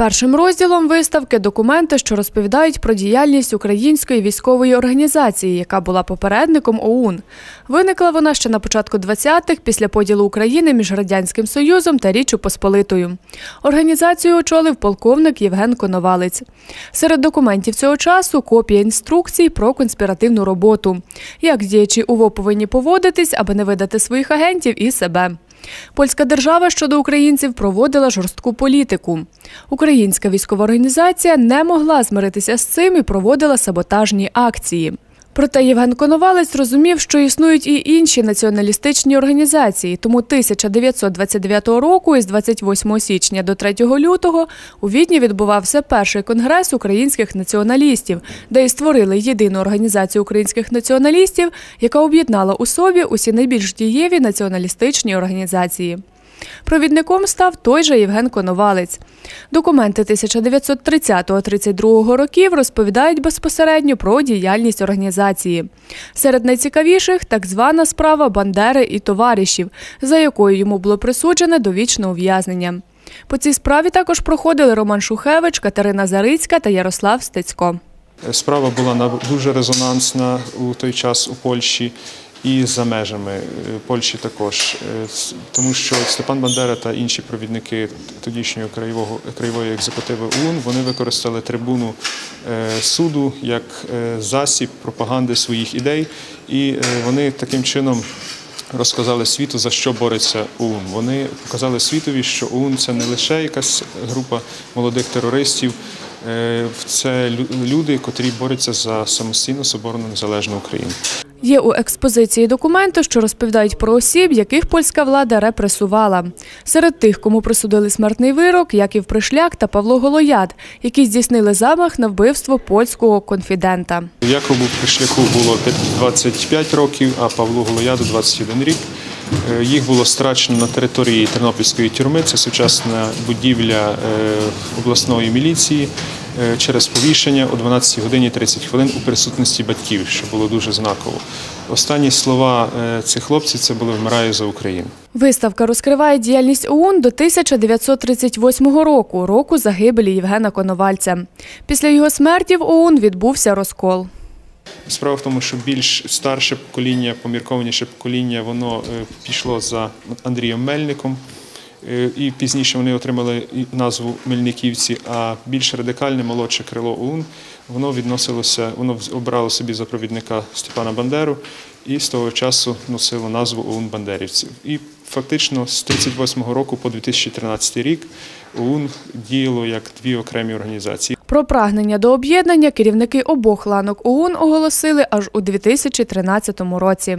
Першим розділом виставки документи, що розповідають про діяльність української військової організації, яка була попередником ОУН. Виникла вона ще на початку 20-х після поділу України між радянським союзом та Річчю Посполитою. Організацію очолив полковник Євген Коновалець. Серед документів цього часу копія інструкцій про конспіративну роботу, як діячі УВО повинні поводитись, аби не видати своїх агентів і себе. Польська держава щодо українців проводила жорстку політику. Українська військова організація не могла змиритися з цим і проводила саботажні акції. Проте Євген Коновалець розумів, що існують і інші націоналістичні організації. Тому 1929 року, із 28 січня до 3 лютого, у Відні відбувався перший конгрес українських націоналістів, де і створили єдину організацію українських націоналістів, яка об'єднала у собі усі найбільш дієві націоналістичні організації. Провідником став той же Євген Коновалець. Документи 1930-32 років розповідають безпосередньо про діяльність організації. Серед найцікавіших так звана справа Бандери і товаришів, за якою йому було присуджене довічне ув'язнення. По цій справі також проходили Роман Шухевич, Катерина Зарицька та Ярослав Стецько. Справа була дуже резонансна у той час у Польщі і за межами е, Польщі також, Е, тому що Степан Бандера та інші провідники тодішньої краєвого краєвої екзекутиви ОУН вони використали трибуну е, суду як засіб пропаганди своїх ідей, і вони таким чином. Розказали світу, за що бореться ОУН. Вони показали світові, що ОУН це не лише якась група молодих терористів, це люди, котрі борються за самостійну соборну незалежну Україну. Є у експозиції документи, що розповідають про осіб, яких польська влада репресувала. Серед тих, кому присудили смертний вирок, Яків Пришляк та Павло Голояд, які здійснили замах на вбивство польського конфідента. Якову Пришляку було 25 років, а Павлу Голояду 21 рік. Е, Їх було страчено на території Тернопільської тюрми. Це сучасна будівля е, обласної міліції е, через повішення о 12 годині 30 хвилин у присутності батьків, що було дуже знаково. Останні слова цих хлопців це були «Вмираю за Україну». Виставка розкриває діяльність ОУН до 1938 року, року загибелі Євгена Коновальця. Після його смерті в ОУН відбувся розкол. Справа в тому, що більш старше покоління, поміркованіше покоління, воно е, пішло за Андрієм Мельником. Е, І пізніше вони отримали назву Мельниківці, а більш радикальне молодше крило ОУН, воно відносилося, воно обрало собі за провідника Степана Бандеру і з того часу носило назву ОУН Бандерівців. І фактично з 1938 року по 2013 рік ОУН діяло як дві окремі організації. Про прагнення до об'єднання керівники обох ланок ОУН оголосили аж у 2013 році.